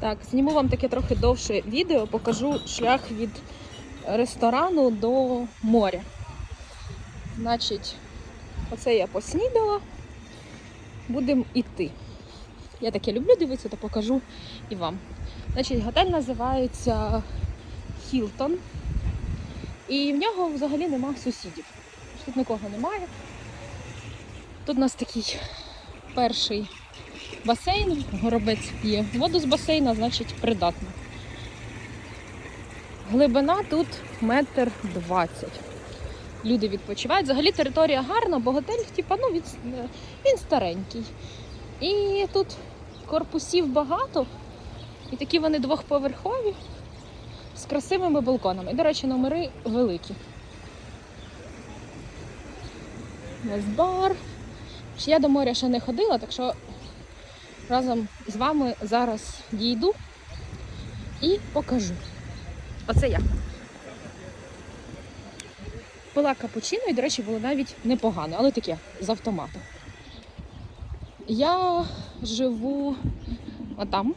Так, зніму вам таке трохи довше відео, покажу шлях від ресторану до моря. Значить, оце я поснідала. Будемо йти. Я таке люблю дивитися, то покажу і вам. Значить, готель називається Хілтон. І в нього взагалі нема сусідів. Тут нікого немає. Тут у нас такий перший басейн, горобець п'є воду з басейна, значить придатно. Глибина тут метр двадцять. Люди відпочивають. Взагалі територія гарна, бо готель, типа, ну, він, він старенький. І тут корпусів багато, і такі вони двохповерхові з красивими балконами. І, до речі, номери великі. У нас бар. Я до моря ще не ходила, так що разом з вами зараз дійду і покажу. Оце я. Пила капучино і, до речі, було навіть непогано, але таке з автомату. Я живу отам.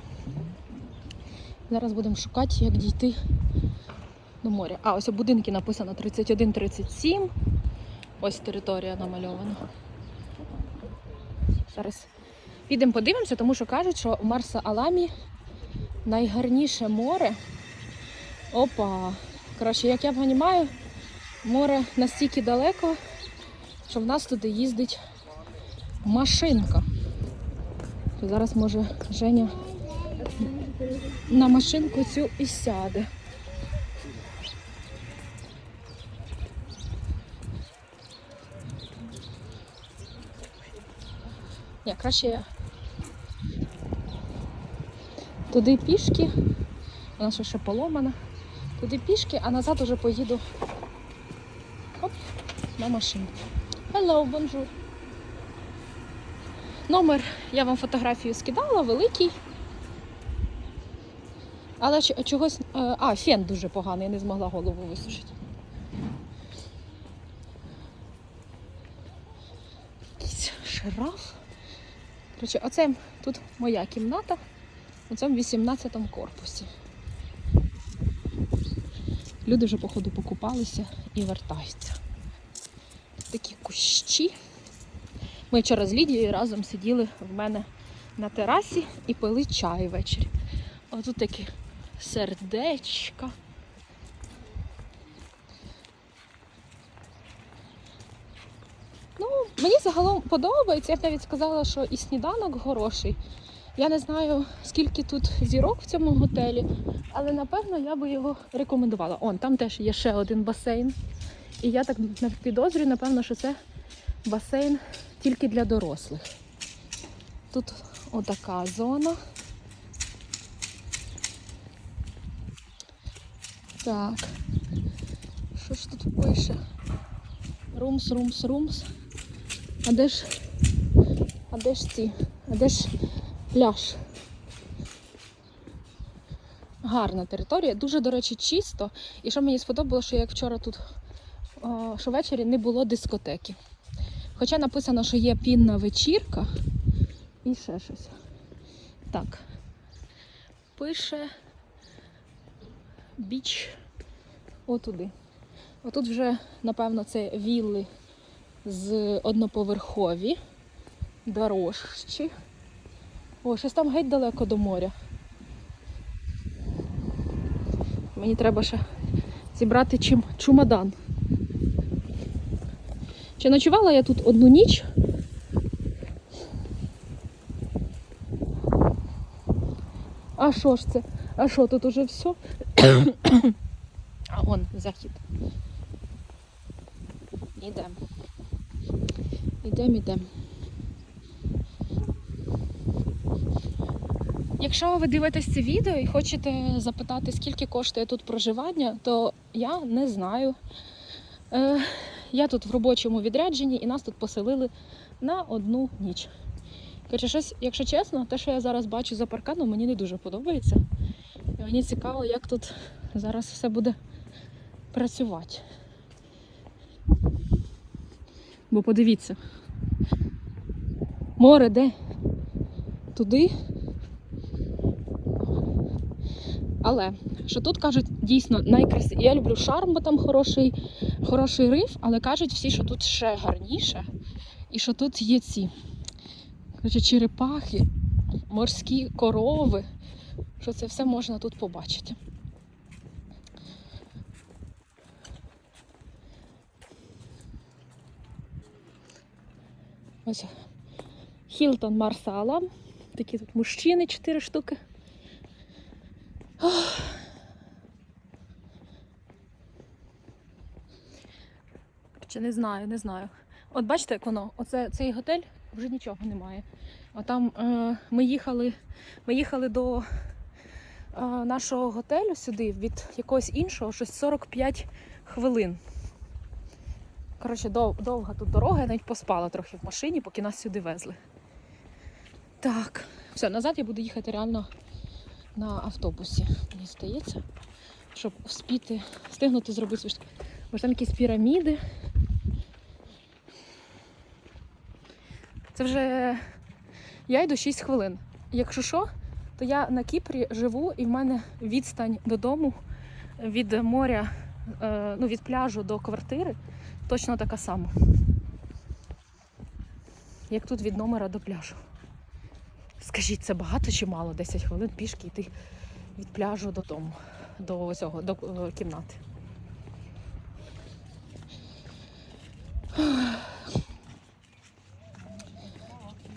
Зараз будемо шукати, як дійти до моря. А, ось у будинки написано 31-37. Ось територія намальована. Зараз підемо подивимося, тому що кажуть, що в Марса Аламі найгарніше море. Опа! Коротше, як я понімаю, море настільки далеко, що в нас туди їздить машинка. Зараз може Женя на машинку цю і сяде. Ні, краще я туди пішки. Вона ще ще поломана. Туди пішки, а назад уже поїду Оп, на машині. Hello, bonjour. Номер я вам фотографію скидала, великий. Але чогось. е, А, фен дуже поганий, я не змогла голову висушити. Якийсь шараф. Коротше, оце тут моя кімната у цьому 18 корпусі. Люди вже, походу, покупалися і вертаються. Такі кущі. Ми вчора з Лідією разом сиділи в мене на терасі і пили чай ввечері. А тут такі сердечка. Ну, мені загалом подобається. Я б навіть сказала, що і сніданок хороший. Я не знаю, скільки тут зірок в цьому готелі, але напевно я би його рекомендувала. Он, там теж є ще один басейн. І я так підозрюю, напевно, що це басейн тільки для дорослих. Тут отака зона. Так. Що ж тут пише? Румс, румс, румс. А де ж? А де ж ці? А де ж пляж? Гарна територія, дуже, до речі, чисто. І що мені сподобалося, що як вчора тут, о, що ввечері не було дискотеки. Хоча написано, що є пінна вечірка і ще щось. Так. Пише біч отуди. Отут вже, напевно, це вілли з одноповерхові, дорожчі. О, щось там геть далеко до моря. Мені треба ще зібрати чим чумадан. Чи ночувала я тут одну ніч? А що ж це? А що тут уже все? а он захід. Ідемо. Ідемо, ідемо. Якщо ви дивитесь це відео і хочете запитати, скільки коштує тут проживання, то я не знаю. Е, я тут в робочому відрядженні і нас тут поселили на одну ніч. Коротше, щось, якщо чесно, те, що я зараз бачу за парканом, мені не дуже подобається. І мені цікаво, як тут зараз все буде працювати. Бо подивіться. Море де? Туди. Але що тут кажуть, дійсно найкрасивіше. Я люблю шарм, бо там хороший, хороший риф, але кажуть всі, що тут ще гарніше. І що тут є ці коротше, черепахи, морські корови. Що це все можна тут побачити. Ось Хілтон Марсала. Такі тут мужчини, чотири штуки. Чи не знаю, не знаю. От бачите, як воно, оце цей готель вже нічого немає. А там е, ми їхали, ми їхали до е, нашого готелю сюди від якогось іншого, щось 45 хвилин. Коротше, дов, довга тут дорога, я навіть поспала трохи в машині, поки нас сюди везли. Так, все, назад я буду їхати реально на автобусі, мені здається, щоб вспіти, встигнути зробити. Бо там якісь піраміди. Це вже я йду 6 хвилин. Якщо що, то я на Кіпрі живу і в мене відстань додому від моря, е, ну від пляжу до квартири точно така сама. Як тут від номера до пляжу. Скажіть, це багато чи мало? 10 хвилин пішки йти від пляжу додому, до цього, до е, кімнати.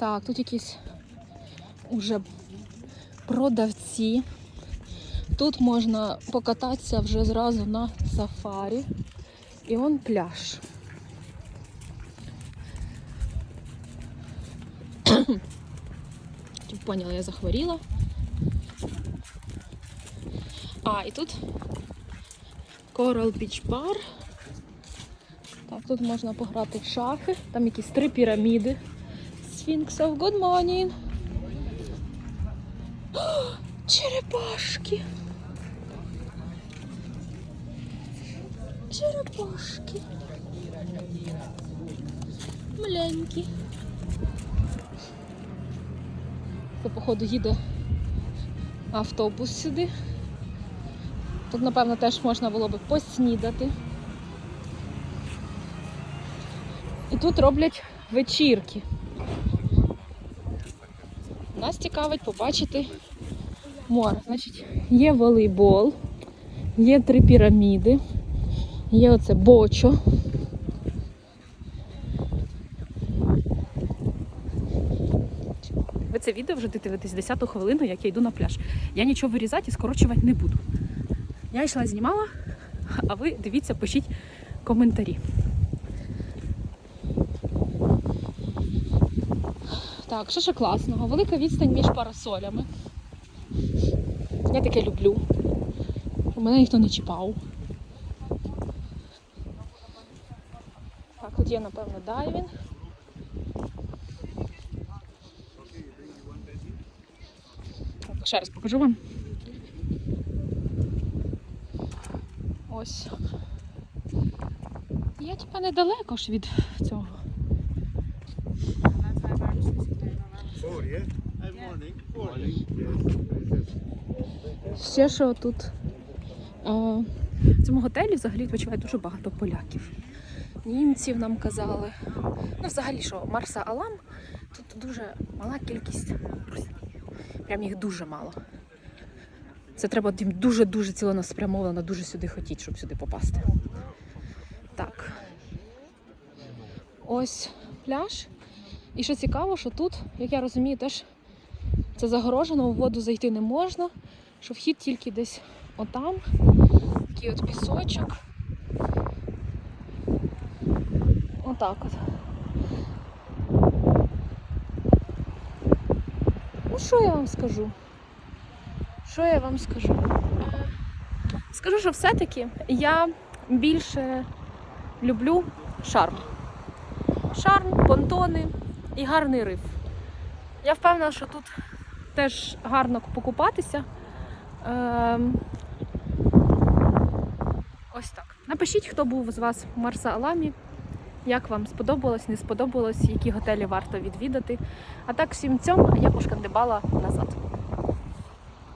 Так, тут якісь уже продавці. Тут можна покататися вже зразу на сафарі. І он пляж. Поняла, я захворіла. А, і тут Coral Beach Bar. Так, тут можна пограти в шахи. Там якісь три піраміди. Сфінксов. Good morning. Черепашки. Черепашки. Маленькі. Це, походу, їде автобус сюди. Тут, напевно, теж можна було би поснідати. І тут роблять вечірки. Нас цікавить побачити море. Значить, є волейбол, є три піраміди, є оце бочо. Ви це відео вже дивитесь 10 хвилину, як я йду на пляж. Я нічого вирізати і скорочувати не буду. Я йшла знімала, а ви дивіться, пишіть коментарі. Так, що ще класного? Велика відстань між парасолями. Я таке люблю. У Мене ніхто не чіпав. Так, тут є, напевно, дайвінг. Так, ще раз покажу вам. Ось. Я типа недалеко ж від morning. Ще що тут а, в цьому готелі взагалі відпочиває дуже багато поляків. Німців нам казали. Ну, взагалі, що Марса Алам тут дуже мала кількість. Прям їх дуже мало. Це треба їм дуже-дуже цілеспрямовано, дуже сюди хотіти, щоб сюди попасти. Так. Ось пляж. І що цікаво, що тут, як я розумію, теж це загорожено, у воду зайти не можна, що вхід тільки десь отам. Такий от пісочок. Отак от. Ну, що я вам скажу? Що я вам скажу? Скажу, що все-таки я більше люблю шарм. Шарм, понтони і гарний риф. Я впевнена, що тут теж гарно покупатися. Ем, Ось так. Напишіть, хто був з вас в Марса Аламі, як вам сподобалось, не сподобалось, які готелі варто відвідати. А так всім цьому я пошкандибала назад.